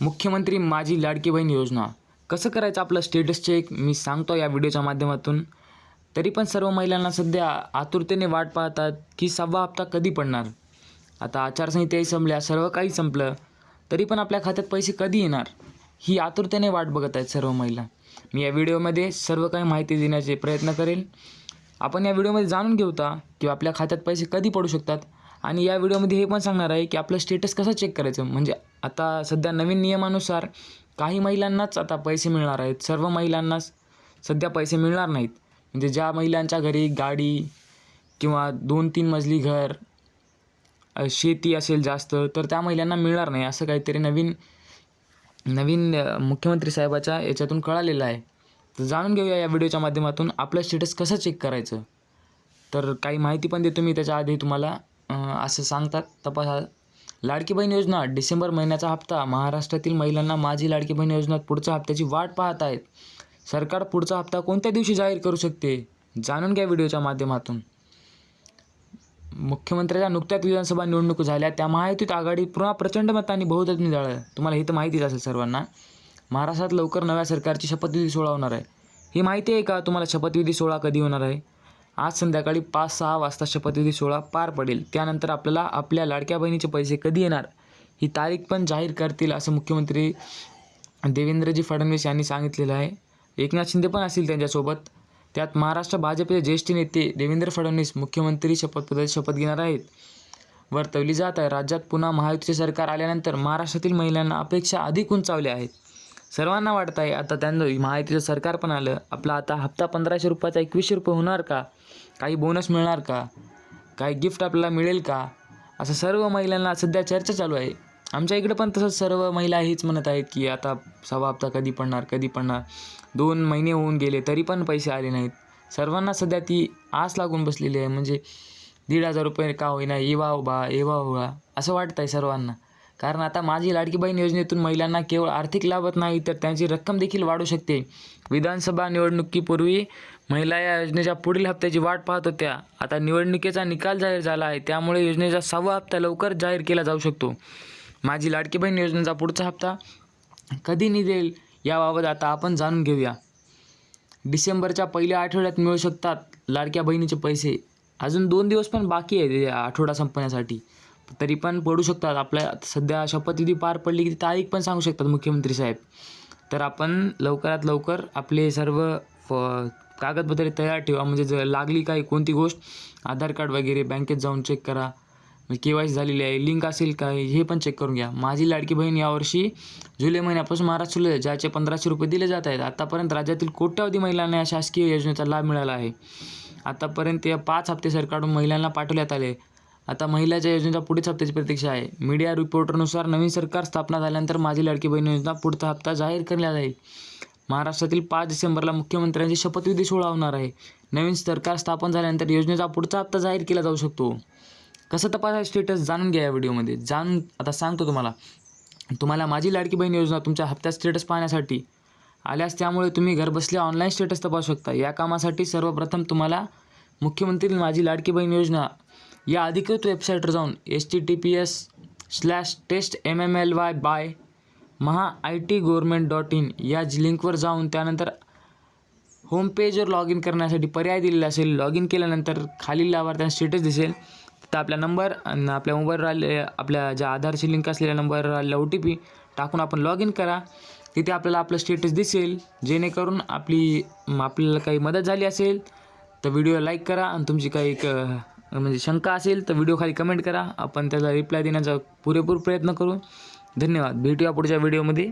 मुख्यमंत्री माझी लाडकी बहीण योजना. कसं करायचं आपलं स्टेटस चेक मी सांगतो या व्हिडिओच्या माध्यमातून. तरी पण सर्व महिलांना सध्या आतुरतेने वाट पाहतात की सहावा हप्ता कधी पडणार? आता आचारसंहिताही संपल्या सर्व काही संपलं. तरी पण आपल्या खात्यात पैसे कधी येणार? ही आतुरतेने वाट बघत आहेत सर्व महिला. मी या व्हिडिओमध्ये सर्व काही माहिती देण्याचे प्रयत्न करेल. आपण या व्हिडिओमध्ये जाणून घेऊता की आपल्या खात्यात पैसे कधी पडू शकतात? आणि या व्हिडिओमध्ये हे पण सांगणार आहे की आपलं स्टेटस कसं चेक करायचं? म्हणजे आता सध्या नवीन नियमानुसार काही महिलांनाच आता पैसे मिळणार आहेत. सर्व महिलांनाच सध्या पैसे मिळणार नाहीत. म्हणजे ज्या महिलांच्या घरी गाडी किंवा दोन तीन मजली घर शेती असेल जास्त तर त्या महिलांना मिळणार नाही असं काहीतरी नवीन नवीन मुख्यमंत्री साहेबाच्या याच्यातून कळालेलं आहे. तर जाणून घेऊया या व्हिडिओच्या माध्यमातून आपलं स्टेटस कसं चेक करायचं. तर काही माहिती पण देतो मी त्याच्या आधी तुम्हाला. असं सांगतात तपासा लाडकी बहीण योजना डिसेंबर महिन्याचा हप्ता महाराष्ट्रातील महिलांना माझी लाडकी बहीण योजना पुढच्या हप्त्याची वाट पाहत आहेत. सरकार पुढचा हप्ता कोणत्या दिवशी जाहीर करू शकते? जाणून घ्या व्हिडिओच्या माध्यमातून. मुख्यमंत्र्याच्या नुकत्याच विधानसभा निवडणूक झाल्या त्या महायुतीत आघाडी पुन्हा प्रचंड मतांनी बहुमताने झालं तुम्हाला हे तर माहितीच असेल सर्वांना. महाराष्ट्रात लवकर नव्या सरकारची शपथविधी सोहळा होणार आहे. ही माहिती आहे का? तुम्हाला शपथविधी सोहळा कधी होणार आहे? आज संध्याकाळी पाच सहा वाजता शपथविधी सोहळा पार पडेल. त्यानंतर आपल्याला आपल्या लाडक्या बहिणीचे पैसे कधी येणार? ही तारीख पण जाहीर करतील असं मुख्यमंत्री देवेंद्रजी फडणवीस यांनी सांगितलेलं आहे. एकनाथ शिंदे पण असतील त्यांच्यासोबत. त्यात महाराष्ट्र भाजपचे ज्येष्ठ नेते देवेंद्र फडणवीस मुख्यमंत्री शपथपदाची शपथ घेणार आहेत. वर्तवली जात आहे. राज्यात पुन्हा महायुतीचे सरकार आल्यानंतर महाराष्ट्रातील महिलांना अपेक्षा अधिक उंचावल्या आहेत. सर्वांना वाटत आहे. आता त्यांना महायुतीचं सरकार पण आलं. आपला आता हप्ता पंधराशे रुपयाचा एकवीसशे रुपये होणार का? काही बोनस मिळणार का? काही गिफ्ट आपल्याला मिळेल का? असं सर्व महिलांना सध्या चर्चा चालू आहे. आमच्या इकडं पण तसंच सर्व महिला हेच म्हणत आहेत की आता सव्वा हप्ता कधी पडणार कधी पडणार? दोन महिने होऊन गेले तरी पण पैसे आले नाहीत. सर्वांना सध्या ती आस लागून बसलेली आहे. म्हणजे दीड हजार रुपये का होईना येवा बा येवा वा असं वाटतं आहे सर्वांना. कारण आता माझी लाडकी बहीण योजनेतून महिलांना केवळ आर्थिक लाभच नाही तर त्यांची रक्कम देखील वाढू शकते. विधानसभा निवडणुकीपूर्वी महिला या योजनेच्या पुढील हप्त्याची वाट पाहत होत्या. आता निवडणुकीचा निकाल जाहीर झाला आहे त्यामुळे योजनेचा सहावा हप्ता लवकर जाहीर केला जाऊ शकतो. माझी लाडकी बहीण योजनेचा पुढचा हप्ता कधी निघेल याबाबत आता आपण जाणून घेऊया. डिसेंबरच्या पहिल्या आठवड्यात मिळू शकतात लाडक्या बहिणीचे पैसे. अजून दोन दिवस पण बाकी आहे या आठवडा संपण्यासाठी. तरी पण पडू शकतात. आपल्या सध्या शपथविधी पार पडली की ती तारीख पण सांगू शकतात मुख्यमंत्री साहेब. तर आपण लवकरात लवकर आपले सर्व फ कागदपत्रे तयार ठेवा. म्हणजे जर लागली काही कोणती गोष्ट आधार कार्ड वगैरे बँकेत जाऊन चेक करा. म्हणजे के वाय सी झालेली आहे लिंक असेल काय हे पण चेक करून घ्या. माझी लाडकी बहीण यावर्षी जुलै महिन्यापासून महाराष्ट्र ज्याचे पंधराशे रुपये दिले जात आहेत. आतापर्यंत राज्यातील कोट्यावधी महिलांना या शासकीय योजनेचा लाभ मिळाला आहे. आतापर्यंत या पाच हप्ते सरकारकडून महिलांना पाठवण्यात आले. आता महिलाच्या योजनेचा पुढील हप्त्याची प्रतीक्षा आहे. मीडिया रिपोर्टरनुसार नवीन सरकार स्थापना झाल्यानंतर माझी लाडकी बहीण योजना पुढचा हप्ता जाहीर करण्यात जाईल महाराष्ट्रातील पाच डिसेंबरला मुख्यमंत्र्यांची शपथविधी सोहळा होणार आहे. नवीन सरकार स्थापन झाल्यानंतर योजनेचा पुढचा हप्ता जाहीर केला जाऊ शकतो. कसं तपासायचं स्टेटस जाणून घ्या या व्हिडिओमध्ये. जाणून आता सांगतो तुम्हाला. तुम्हाला माझी लाडकी बहीण योजना तुमच्या हप्त्यात स्टेटस पाहण्यासाठी आल्यास त्यामुळे तुम्ही घरबसल्या ऑनलाईन स्टेटस तपासू शकता. या कामासाठी सर्वप्रथम तुम्हाला मुख्यमंत्री माझी लाडकी बहीण योजना या अधिकृत वेबसाईटवर जाऊन H T T P S slash test M M L Y by Maha I T government dot in या लिंकवर जाऊन त्यानंतर होम पेजवर लॉग इन करण्यासाठी पर्याय दिलेला असेल लॉग इन केल्यानंतर खालील लाभार्थ्यांना स्टेटस दिसेल. तर आपला नंबर आणि आपल्या मोबाईलवर आले आपल्या ज्या आधारशी लिंक असलेल्या नंबरवर आलेला ओ टी पी टाकून आपण लॉग इन करा. तिथे आपल्याला आपलं स्टेटस दिसेल. जेणेकरून आपली म, आपल्याला काही मदत झाली असेल तर व्हिडिओ लाईक करा आणि तुमची काही एक म्हणजे शंका असेल तर व्हिडिओ खाली कमेंट करा। आपण त्याचा रिप्लाय देण्याचा पुरेपूर प्रयत्न करू। धन्यवाद. भेटूया पुढच्या व्हिडिओमध्ये